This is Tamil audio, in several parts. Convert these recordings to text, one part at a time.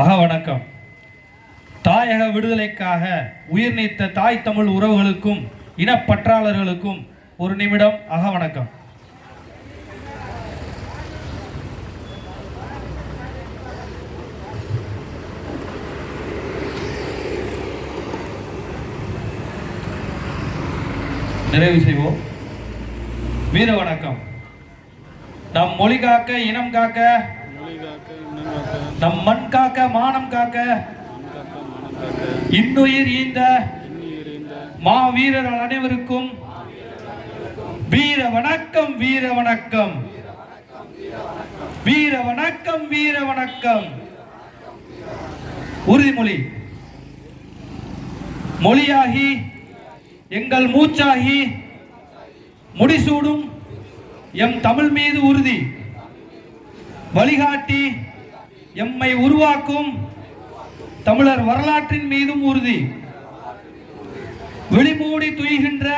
அக வணக்கம். தாயக விடுதலைக்காக உயிர் நீத்த தாய் தமிழ் உறவுகளுக்கும் இனப்பற்றாளர்களுக்கும் ஒரு நிமிடம் அக வணக்கம். நிறைவு செய்வோம். வீர வணக்கம். நம் மொழி காக்க இனம் காக்க நம் மண் காக்க மானம் காக்க. இன்னுயிர் ஈந்த மா வீரர்கள் அனைவருக்கும் வீர வணக்கம் வீர வணக்கம். வீர வணக்கம் வீர வணக்கம். உறுதிமொழி. மொழியாகி எங்கள் மூச்சாகி முடிசூடும் எம் தமிழ் மீது உறுதி. வழிகாட்டி எம்மை உருவாக்கும் தமிழர் வரலாற்றின் மீதும் உறுதி. வெளிமூடி துய்கின்ற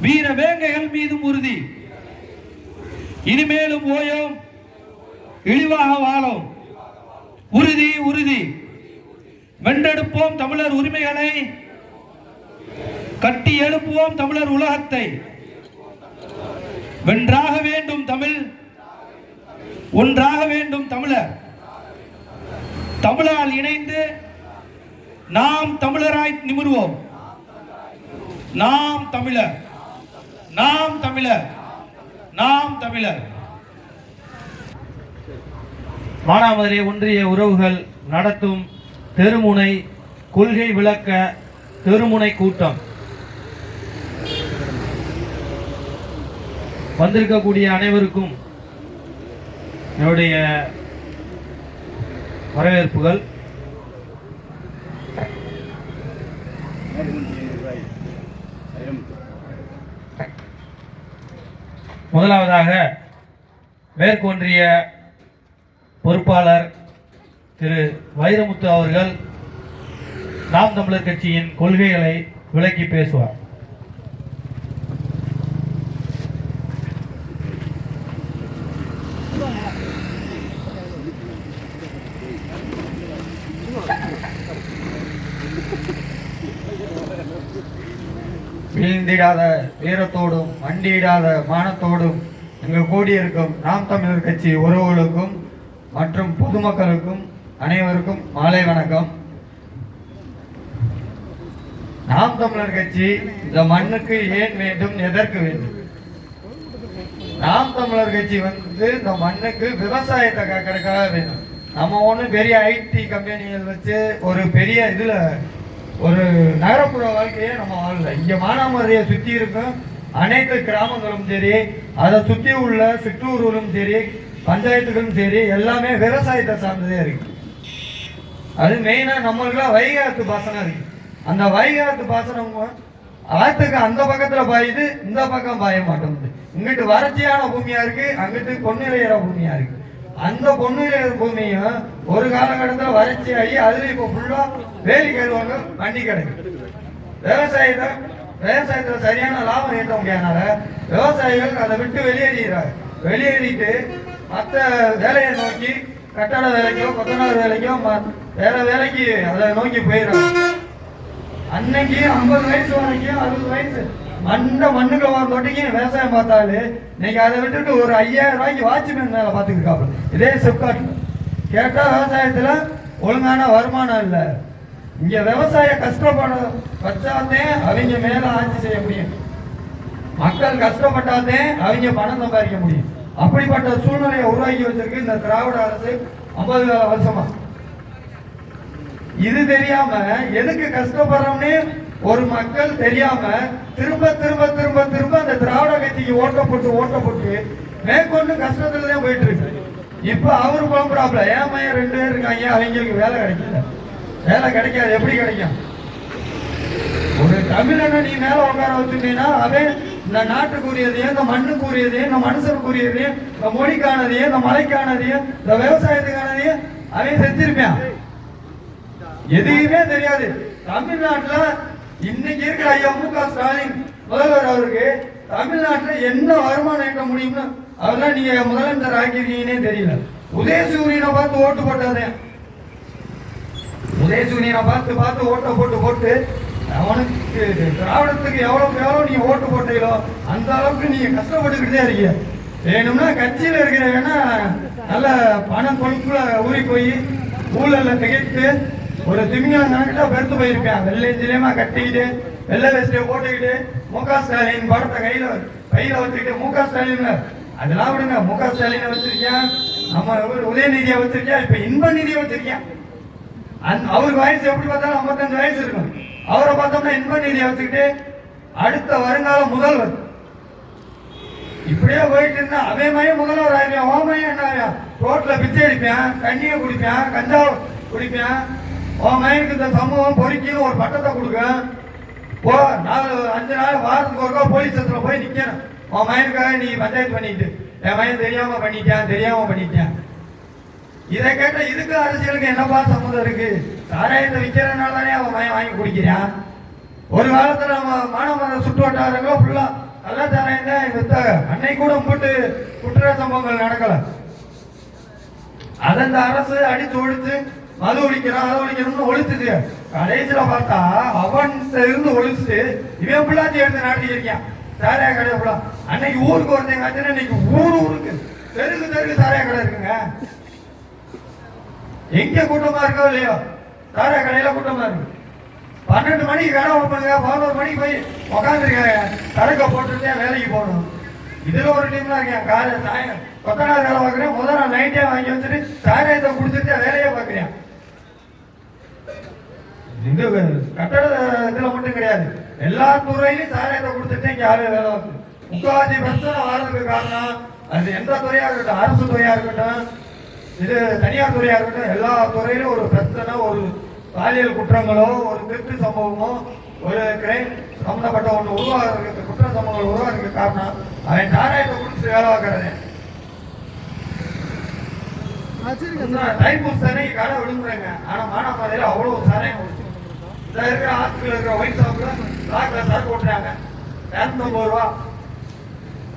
வீர வேங்கைகள் மீதும் உறுதி. இனிமேலும் ஓயோம் இழிவாக வாழும். உறுதி உறுதி. வென்றெடுப்போம் தமிழர் உரிமைகளை கட்டி எழுப்புவோம் தமிழர் உலகத்தை. வென்றாகவே ஒன்றாக வேண்டும் தமிழர். தமிழால் இணைந்து நாம் தமிழராய் நிமிர்வோம். நாம் தமிழர். நாம் தமிழர். நாம் தமிழர். மானாமதுரை ஒன்றிய உறவுகள் நடத்தும் தெருமுனை கொள்கை விளக்க தெருமுனை கூட்டம். வந்திருக்கக்கூடிய அனைவருக்கும் என்னுடைய வரவேற்புகள் முதலாவதாக மேற்கொன்றிய பொறுப்பாளர் திரு வைரமுத்து அவர்கள் நாம் தமிழர் கட்சியின் கொள்கைகளை விளக்கி பேசுவார். வீழ்ந்திடாத வீரத்தோடும் வண்டியிடாத மானத்தோடும் இங்கு கூடியிருக்கும் நாம் தமிழர் கட்சி உறவுகளுக்கும் மற்றும் பொதுமக்களுக்கும் அனைவருக்கும் மாலை வணக்கம். நாம் தமிழர் கட்சி இந்த மண்ணுக்கு ஏன் வேண்டும் எதற்கு வேண்டும்? நாம் தமிழர் கட்சி வந்து இந்த மண்ணுக்கு விவசாயத்தை காக்கிறதுக்காக வேணும். நம்ம ஒன்றும் பெரிய ஐடி கம்பெனிகள் வச்சு ஒரு பெரிய இதில் ஒரு நகரப்புற வாழ்க்கையே நம்ம வாழல. இங்கே மானாமதுரையை சுற்றி இருக்கும் அனைத்து கிராமங்களும் சரி அதை சுற்றி உள்ள சிற்றூர்களும் சரி பஞ்சாயத்துகளும் சரி எல்லாமே விவசாயத்தை சார்ந்ததே இருக்கு. அது மெயினாக நம்மளுக்குலாம் வைகாத்து பாசனம் இருக்கு. அந்த வைகாத்து பாசனம் ஆற்றுக்கு அந்த பக்கத்தில் பாயுது இந்த பக்கம் பாய மாட்டேங்குது இங்கிட்டு வறட்சியான பூமியா இருக்கு அங்கிட்டு பொன்னிலையிற பூமியா இருக்கு. அந்த பொன்னிலையிற பூமியும் ஒரு காலகட்டத்தில் வறட்சி ஆகி அதுல இப்போ ஃபுல்லா வேலி கருவாங்க வண்டி கிடக்கு. விவசாயத்தை விவசாயத்துல சரியான லாபம் ஈட்ட முடியாதனால விவசாயிகள் அதை விட்டு வெளியேறிடுறாங்க. வெளியேறிட்டு மற்ற வேலையை நோக்கி கட்டட வேலைக்கோ கொத்தனார் வேலைக்கோ ம- வேற வேலைக்கு அதை நோக்கி போயிடுறாங்க. அன்னைக்கு ஐம்பது வயசு வரைக்கும் அறுபது வயசு மண்ண மண்ணுக்கு வாங்க தொட்டிங்க விவசாயம் பார்த்தாலே நீங்கள் அதை விட்டுட்டு ஒரு ஐயாயிரம் ரூபாய்க்கு வாட்ச்மேன் மேலே பார்த்துக்கிருக்காப்புல இதே சிப்காட்டில் கேட்டால் விவசாயத்தில் ஒழுங்கான வருமானம் இல்லை. இங்கே விவசாய கஷ்டப்பட வச்சாதே அவங்க மேலே ஆட்சி செய்ய முடியும். மக்கள் கஷ்டப்பட்டாதே அவங்க பணம் சம்பாதிக்க முடியும். அப்படிப்பட்ட சூழ்நிலையை உருவாக்கி வச்சிருக்கு இந்த திராவிட அரசு ஐம்பது வருஷமா. இது தெரியாம எதுக்கு கஷ்டப்படுறோம்னு ஒரு மக்கள் தெரியாம திரும்ப திரும்ப திரும்ப திரும்ப அந்த திராவிட கட்சிக்கு ஓட்டப்பட்டு ஓட்டப்பட்டு மேற்கொண்டு கஷ்டத்துல தான் போயிட்டு இருக்கு. இப்ப அவரு புலம்புறாப்ல ஏன் பையன் ரெண்டு பேர் இருக்காங்க? அவங்களுக்கு வேலை கிடைக்கல. வேலை கிடைக்காது எப்படி கிடைக்கும்? ஒரு தமிழனை நீ மேல உட்கார வச்சுட்டீங்கன்னா அவன் இந்த நாட்டுக்குரியதையும் இந்த மண்ணுக்குரியதையும் இந்த மனுஷனுக்குரியதையும் இந்த மொழிக்கானதையும் இந்த மலைக்கானதையும் இந்த விவசாயத்துக்கானதையும் அவன் செஞ்சிருப்பான். எதுவுமே தெரியாது. தமிழ்நாட்டுல இன்னைக்கு இருக்கிற ஐயா மு க ஸ்டாலின் முதல்வர் அவருக்கு தமிழ்நாட்டில் என்ன வருமானம் ஈட்ட முடியும்னு அதெல்லாம் நீங்க முதலமைச்சர் ஆக்கியிருக்கீங்கன்னே தெரியல. உதயசூரியனை பார்த்து ஓட்டு போட்டாதே உதயசூரியனை பார்த்து பார்த்து ஓட்டை போட்டு போட்டு அவனுக்கு திராவிடத்துக்கு எவ்வளோக்கு எவ்வளோ நீ ஓட்டு போட்டீங்களோ அந்த அளவுக்கு நீங்கள் கஷ்டப்பட்டுக்கிட்டே இருக்கீங்க. வேணும்னா கட்சியில் இருக்கிறவங்கன்னா நல்ல பணம் கொழுப்புல ஊறி போய் ஊழலில் திகைத்து ஒரு திமிங்கலம் கணக்கிட்ட பெருத்து போயிருக்கேன். வெள்ளை திரியமா கட்டிக்கிட்டு வெள்ளை வேஸ்டியை போட்டுக்கிட்டு மு க ஸ்டாலின் படத்தை கையில கையில வச்சுக்கிட்டு மு க ஸ்டாலின். அதெல்லாம் விடுங்க. மு க ஸ்டாலினை வச்சிருக்கேன் நம்ம உதயநிதியை வச்சிருக்கேன் இப்ப இன்ப நிதியை வச்சிருக்கேன் அந் அவருக்கு வயசு எப்படி பார்த்தாலும் ஐம்பத்தஞ்சு வயசு இருக்கும். அவரை பார்த்தோம்னா இன்ப நிதியை வச்சுக்கிட்டு அடுத்த வருங்கால முதல்வர். இப்படியே போயிட்டு இருந்தா அதே மாதிரி முதல்வர் ஆயிருவேன் ஓமையா என்ன ரோட்ல பிச்சை அடிப்பேன் கண்ணியை குடிப்பேன் கஞ்சா குடிப்பேன். உன் மையனுக்கு இந்த சமூகம் பொறுக்கின்னு ஒரு பட்டத்தை கொடுக்க. போ நாலு அஞ்சு நாள் வாரத்துக்கு ஒருக்கா போலீஸ் ஸ்டேஷனில் போய் நிற்கணும் உன் மையனுக்காக நீ பஞ்சாயத்து பண்ணிட்டு. என் மையன் தெரியாமல் பண்ணிட்டேன் தெரியாமல் பண்ணிட்டேன். இதை கேட்ட இதுக்கு அரசியலுக்கு என்னப்பா சம்மந்தம் இருக்கு? சாராயத்தை விற்கிறனால தானே அவன் மயம் வாங்கி குடிக்கிறான். ஒரு காலத்தில் நம்ம மாணவர் சுற்று வட்டாரங்களோ ஃபுல்லாக நல்ல சாராயம் தான் வித்தாங்க அன்னை கூட போட்டு குற்ற சம்பவங்கள் நடக்கலை. அதை இந்த அரசு அடித்து ஒழித்து மது ஒழிக்கிறான் அதை ஒழிக்கணும்னு ஒழிச்சுது கடைசியில பார்த்தா அவன் இருந்து ஒழிச்சு இவன் பிள்ளாச்சி எடுத்து நாட்டி இருக்கான் சாராய கடை ஃபுல்லா அன்னைக்கு ஊருக்கு ஒருத்தங்க இன்னைக்கு ஊர் ஊருக்கு. தெருக்கு தெருக்கு சாராய கடை இருக்குங்க. எங்க கூட்டமா இருக்கோ இல்லையோ சாரையா கடையில கூட்டமா இருக்கு பன்னெண்டு மணிக்கு கடை ஓப்பனுங்க பதினோரு மணிக்கு போய் உக்காந்துருக்காங்க சரக்கை போட்டுருந்தே வேலைக்கு போகணும். இதுல ஒரு டீம்ல இருக்கேன். காலை சாயம் கொத்தனார் வேலை பார்க்குறேன். முதல் நாள் நைட்டே வாங்கி வச்சுட்டு சாராயத்தை கொடுத்துட்டு வேலையே பார்க்குறேன். இந்த கட்டட இதுல மட்டும் கிடையாது. எல்லா துறையிலும் சாராயத்தை கொடுத்துட்டு இங்க யாரும் வேலை முக்காவாசி பிரச்சனை வர்றதுக்கு காரணம் அது எந்த துறையா இருக்கட்டும் அரசு துறையா இருக்கட்டும் இது தனியார் துறையா இருக்கட்டும் எல்லா துறையிலும் ஒரு பிரச்சனை ஒரு பாலியல் குற்றங்களோ ஒரு திருட்டு சம்பவமோ ஒரு கிரைம் சம்பந்தப்பட்ட ஒன்று உருவாகிறதுக்கு குற்ற சம்பவங்கள் உருவாகிறதுக்கு காரணம் அவன் சாராயத்தை குடிச்சு வேலை பார்க்கறது தைப்பூச அன்னைக்கு கடை விழுங்குறாங்க ஆனா மானாமதுரையில அவ்வளவு சாராயம் இந்த இருக்கிற ஆத்துக்குள்ள இருக்கிற ஒயிட் ஷாப்ல பிளாக்ல சரக்கு ஓட்டுறாங்க இரநூத்தம்பது ரூபா.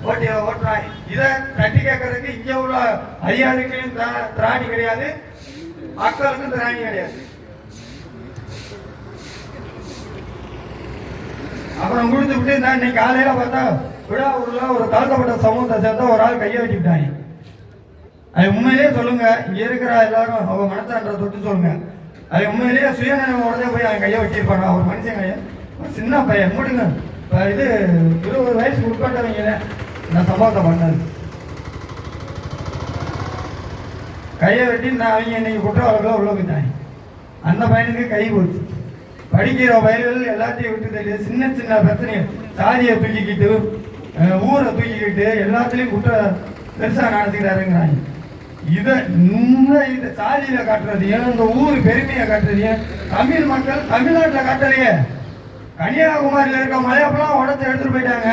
ஓட்டி ஓட்டுறாங்க. இதை கட்டி கேட்கறதுக்கு இங்கே உள்ள அதிகாரிக்கும் திரா- திராணி கிடையாது. மக்களுக்கும் திராணி கிடையாது. அப்புறம் கொடுத்து விட்டு நான் இன்னைக்கு காலையில பார்த்தா விழாவூரில் ஊர்ல ஒரு தாழ்த்தப்பட்ட சமூகத்தை சேர்ந்த ஒரு ஆள் கையை வெட்டிவிட்டாங்க அது உண்மையிலேயே சொல்லுங்க. இங்கே இருக்கிற எல்லாரும் அவங்க மனசான்ற தொட்டு சொல்லுங்க. அது உண்மையிலேயே சுயநினைவோடதே போய் அவன் கையை வெட்டியிருப்பாங்க ஒரு மனுஷன் கையை. சின்ன பையன் முடிங்க இப்போ இது இருபது வயசுக்கு உட்பட்டவங்க இந்த சம்பவத்தை பண்ணது. கையை வெட்டி நான் அவங்க இன்னைக்கு குற்றவாளிகளாக உள்ள போயிட்டாங்க. அந்த பையனுக்கு கை போச்சு. படிக்கிற வயல்கள் எல்லாத்தையும் விட்டு தள்ளி சின்ன சின்ன பிரச்சனைகள். சாதியை தூக்கிக்கிட்டு ஊரை தூக்கிக்கிட்டு எல்லாத்துலேயும் குற்ற பெருசாக நடத்திக்கிறாருங்கிறாங்க இதை இந்த இந்த சாதியில காட்டுறதையும் இந்த ஊர் பெருமையை காட்டுறதையும் தமிழ் மக்கள் தமிழ்நாட்டில் காட்டலையே. கன்னியாகுமரியில் இருக்க மலையப்பெல்லாம் உடச்சு எடுத்துட்டு போயிட்டாங்க.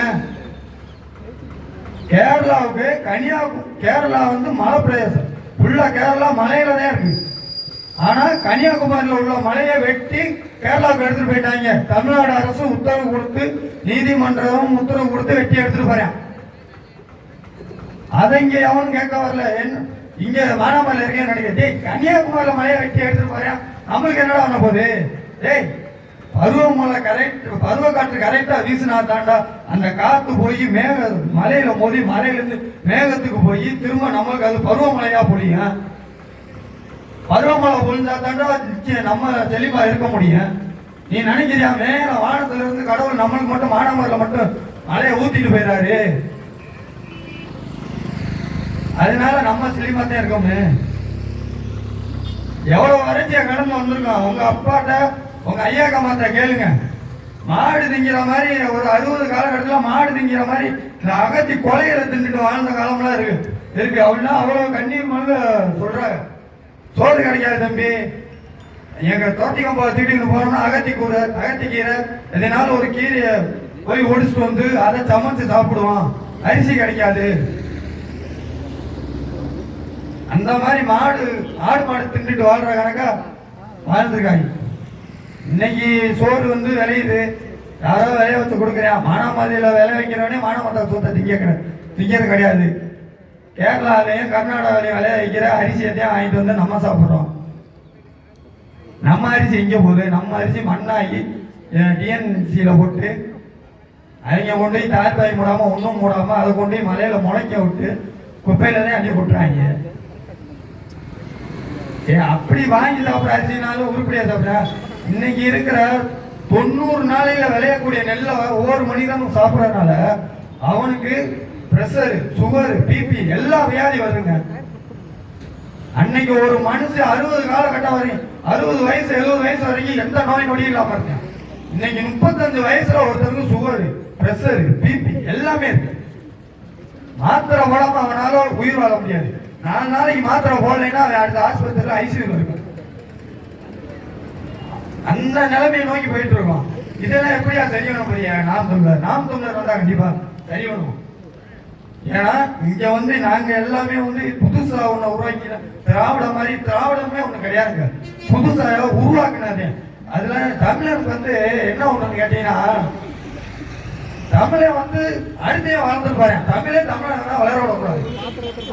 கேரளாவுக்கு கன்னியா கேரளா வந்து மலை பிரதேசம் ஃபுல்லாக கேரளா மலையில தான் இருக்கு. ஆனால் கன்னியாகுமரியில் உள்ள மலையை வெட்டி கேரளாவுக்கு எடுத்துட்டு போயிட்டாங்க. தமிழ்நாடு அரசு உத்தரவு கொடுத்து நீதிமன்றம் உத்தரவு கொடுத்து வெட்டி எடுத்துட்டு போறேன் அதை இங்கே எவனும் கேட்க வரல. என்ன? இங்க மானாமரில் இருக்கேன்னு நினைக்கிறேன் டேய் கன்னியாகுமரியில் மலையை வெட்டி எடுத்துட்டு போறேன் நம்மளுக்கு என்னடா பண்ண போகுது? டேய் பருவமழை கரெக்ட் பருவ காற்று கரெக்டா வீசினா தாண்டா அந்த காத்து போய் மேக மலையில மோதி மலையிலேருந்து மேகத்துக்கு போய் திரும்ப நம்மளுக்கு அது பருவமழையா பொழியும். பருவமழை பொழிஞ்சா தாண்டா நிச்சயம் நம்ம தெளிவா இருக்க முடியும். நீ நினைக்கிறியா? மேல வானத்துல இருந்து கடவுள் நம்மளுக்கு மட்டும் மானாமரில் மட்டும் மழையை ஊத்திட்டு போயிடாரு அதனால நம்ம செழிமாத்தான் இருக்கோமே. எவ்வளவு வறட்சியா கடந்து வந்திருக்கோம். உங்க அப்பாட்ட உங்க ஐயா கம்மாட்ட கேளுங்க. மாடு திங்கிற மாதிரி ஒரு அறுபது காலகட்டத்தில் மாடு திங்கிற மாதிரி இந்த அகத்தி கொலைகளை தின்னுட்டு வாழ்ந்த காலம்லாம் இருக்கு. இருக்கு. அப்படின்னா அவ்வளவு கண்ணீர் மனு சொல்றாங்க. சோறு கிடைக்காது தம்பி. எங்க தோட்டிக்கம் திடீர்னு போனோம்னா அகத்தி கூரை அகத்தி கீரை. எதனால ஒரு கீரையை போய் ஒடிச்சிட்டு வந்து அதை சமைச்சு சாப்பிடுவோம். அரிசி கிடைக்காது. அந்த மாதிரி மாடு ஆடு மாடு தின்னுட்டு வாழ்ற கணக்கா வாழ்ந்துருக்காங்க இன்னைக்கு சோறு வந்து விளையுது. யாரோ விளைய வச்சு கொடுக்குறேன் மானாமதியில் விளை வைக்கிறவனே மானாமத்த சோத்தை திங்க திங்கிறது கிடையாது. கேரளாலையும் கர்நாடகாவிலையும் விளைய வைக்கிற அரிசியை வாங்கிட்டு வந்து நம்ம சாப்பிட்றோம். நம்ம அரிசி எங்கே போகுது? நம்ம அரிசி மண்ணாகி டிஎன்சியில் போட்டு அவங்க கொண்டு போய் தாய்ப்பாய் மூடாமல் ஒன்றும் மூடாமல் அதை கொண்டு போய் மலையில் முளைக்க விட்டு குப்பையில் தான் அள்ளி போட்டுறாங்க ஏ அப்படி வாங்கி சாப்பிட்ற அரிசினாலும் உருப்படியா சாப்பிட்ற இன்னைக்கு இருக்கிற தொண்ணூறு நாளையில விளையக்கூடிய நெல்லை ஒவ்வொரு மனிதனும் சாப்பிட்றதுனால அவனுக்கு ப்ரெஷர் சுகர் பிபி எல்லா வியாதி வருதுங்க. அன்னைக்கு ஒரு மனுஷன் அறுபது காலகட்டம் வரையும் அறுபது வயசு எழுபது வயசு வரைக்கும் எந்த நோய் நொடி இல்லாம இருக்கேன். இன்னைக்கு முப்பத்தஞ்சு வயசுல ஒருத்தருக்கு சுகர் பிரஷர் பிபி எல்லாமே இருக்கு. மாத்திரை உடம்பு அவனால உயிர் வாழ முடியாது. நாலு நாளைக்கு மாத்திரை போடலைன்னா அவன் அடுத்த ஆஸ்பத்திரியில் ஐசியூல இருக்கும் அந்த நிலைமையை நோக்கி போயிட்டு இருக்கோம். இதெல்லாம் எப்படியா சரி பண்ண முடியும்? நாம் தமிழர் நாம் தமிழர் வந்தா கண்டிப்பா சரி பண்ணுவோம். ஏன்னா இங்க வந்து நாங்க எல்லாமே வந்து புதுசா ஒண்ணு உருவாக்கி திராவிட மாதிரி திராவிடமே ஒண்ணு கிடையாதுங்க. புதுசா உருவாக்குனாதே அதுல தமிழருக்கு வந்து என்ன ஒண்ணு கேட்டீங்கன்னா தமிழை வந்து அடுத்தே வளர்ந்துருப்பாரு தமிழே தமிழனா வளர விடக்கூடாது.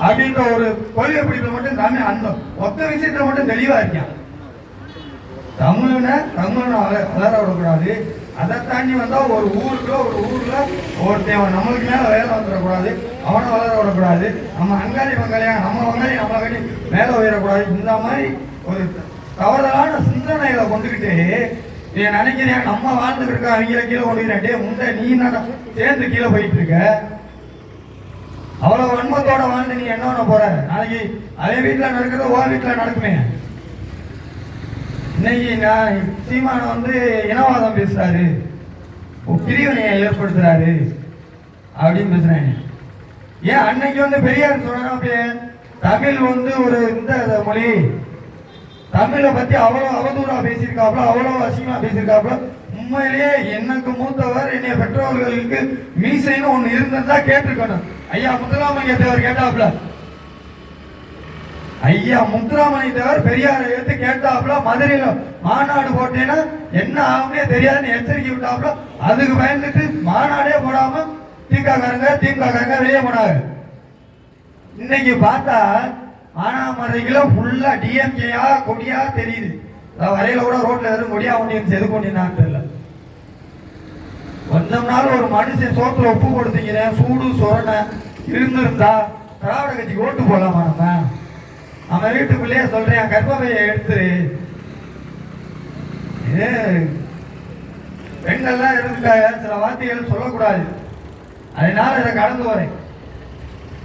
அப்படின்ற ஒரு கொள்கை பிடிப்புல மட்டும் தமிழ் அந்த ஒத்த விஷயத்துல மட்டும் தெளிவா இருக்கான் தமிழனை தமிழனை வளர வளர விடக்கூடாது. அதை தாண்டி வந்தா ஒரு ஊருக்குள்ள ஒரு ஊர்ல ஒருத்தன் நம்மளுக்கு மேல வேலை வந்துடக்கூடாது அவனை வளர விடக்கூடாது. நம்ம அங்காளி பங்காளியா நம்ம பங்காளி நம்மளை கட்டி மேலே உயரக்கூடாது. இந்த மாதிரி ஒரு தவறுதலான சிந்தனைகளை கொண்டுக்கிட்டு நீ நினைக்கிறேன் நம்ம வாழ்ந்துட்டு இருக்கோம் அவங்கள கீழே கொண்டுக்கிறேன் டே நீ சேர்ந்து கீழே போயிட்டு இருக்க? அவ்வளவு வன்மத்தோட வாழ்ந்து நீ என்ன பண்ண போற? நாளைக்கு அதே வீட்டுல நடக்கிறது ஓ வீட்டுல நடக்குமே? இன்னைக்கு நான் சீமான வந்து இனவாதம் பேசுறாரு. பிரிவினையை ஏற்படுத்துறாரு. அப்படின்னு பேசுறேன் ஏன் அன்னைக்கு வந்து பெரியார் சொன்னா அப்படியே? தமிழ் வந்து ஒரு இந்த மொழி தமிழை பத்தி அவ்வளவு அவதூறா பேசியிருக்காப்ல அவ்வளவு அசிங்கமா பேசியிருக்காப்ல உண்மையிலேயே எனக்கு மூத்தவர் என்னைய பெற்றோர்களுக்கு மீசைன்னு ஒண்ணு இருந்திருந்தா கேட்டிருக்கணும். ஐயா முத்துராமலிங்க தேவர் கேட்டாப்ல ஐயா முத்துராமலிங்க தேவர் பெரியார் எடுத்து கேட்டாப்ல மதுரையில மாநாடு போட்டேன்னா என்ன ஆகுமே தெரியாதுன்னு எச்சரிக்கை விட்டாப்ல அதுக்கு பயந்துட்டு மாநாடே போடாம திமுககாரங்க திமுககாரங்க வெளியே போனாங்க. இன்னைக்கு பார்த்தா மானாமரைகள ஃபுல்லாக டிஎம்கேயா கொடியா தெரியுது. வரையில கூட ரோட்ல எதுவும் கொடியா ஒன்றியம் எது கொண்டிருந்தான்னு தெரியல. கொஞ்சம் நாள் ஒரு மனுஷன் சோத்துல உப்பு கொடுத்தீங்க சூடு சொரணை இருந்திருந்தா திராவிட கட்சிக்கு ஓட்டு போடலாமா நம்ம? அவன் வீட்டுக்குள்ளேயே சொல்றேன் கர்ப்பவையை எடுத்து இது பெண்கள்லாம் இருந்துட்டாங்க சில வார்த்தைகள் சொல்லக்கூடாது. அதனால இதை கடந்து வரேன்.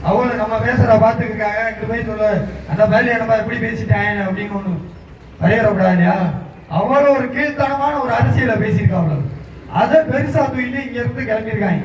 அவங்கள நம்ம பேசுகிற பார்த்துருக்காங்க ரெண்டு பேர் சொல்ல அந்த மாதிரி நம்ம எப்படி பேசிட்டேன் அப்படின்னு ஒன்று வரையறக்கூடாது இல்லையா அவ்வளோ ஒரு கீழ்த்தனமான ஒரு அரசியலை பேசியிருக்காங்க அதை பெருசாக தூக்கிட்டு இங்கேருந்து கிளம்பியிருக்காங்க.